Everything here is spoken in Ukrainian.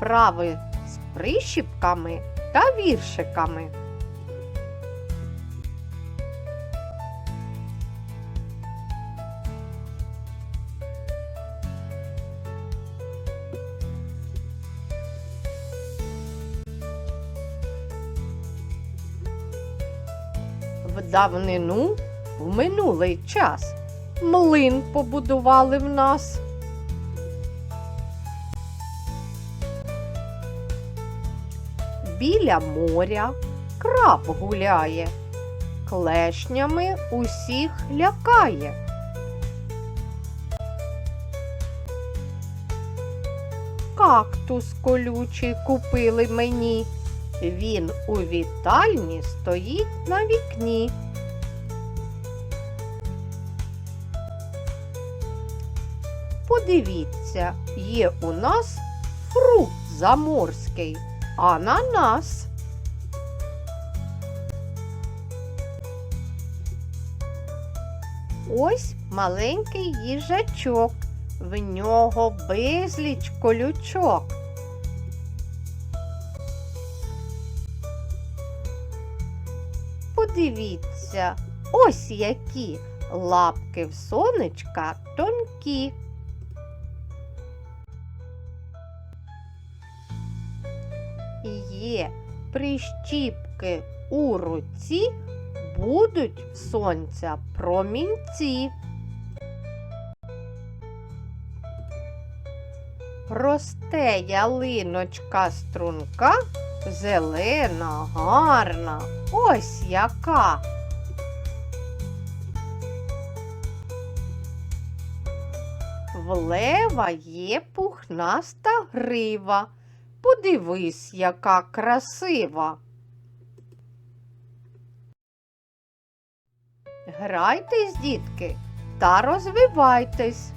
вправи з прищіпками та віршиками. В давнину, в минулий час, млин побудували в нас. Біля моря краб гуляє, клешнями усіх лякає. Кактус колючий купили мені. Він у вітальні стоїть на вікні. Подивіться, є у нас фрукт заморський, ананас. Ось маленький їжачок, в нього безліч колючок. Подивіться, ось які лапки в сонечка тонкі. Є прищіпки у руці, будуть в сонця промінці. Росте ялиночка струнка, зелена, гарна, ось яка. В лева є пухнаста грива. Подивись, яка красива. Грайтесь, дітки, та розвивайтесь.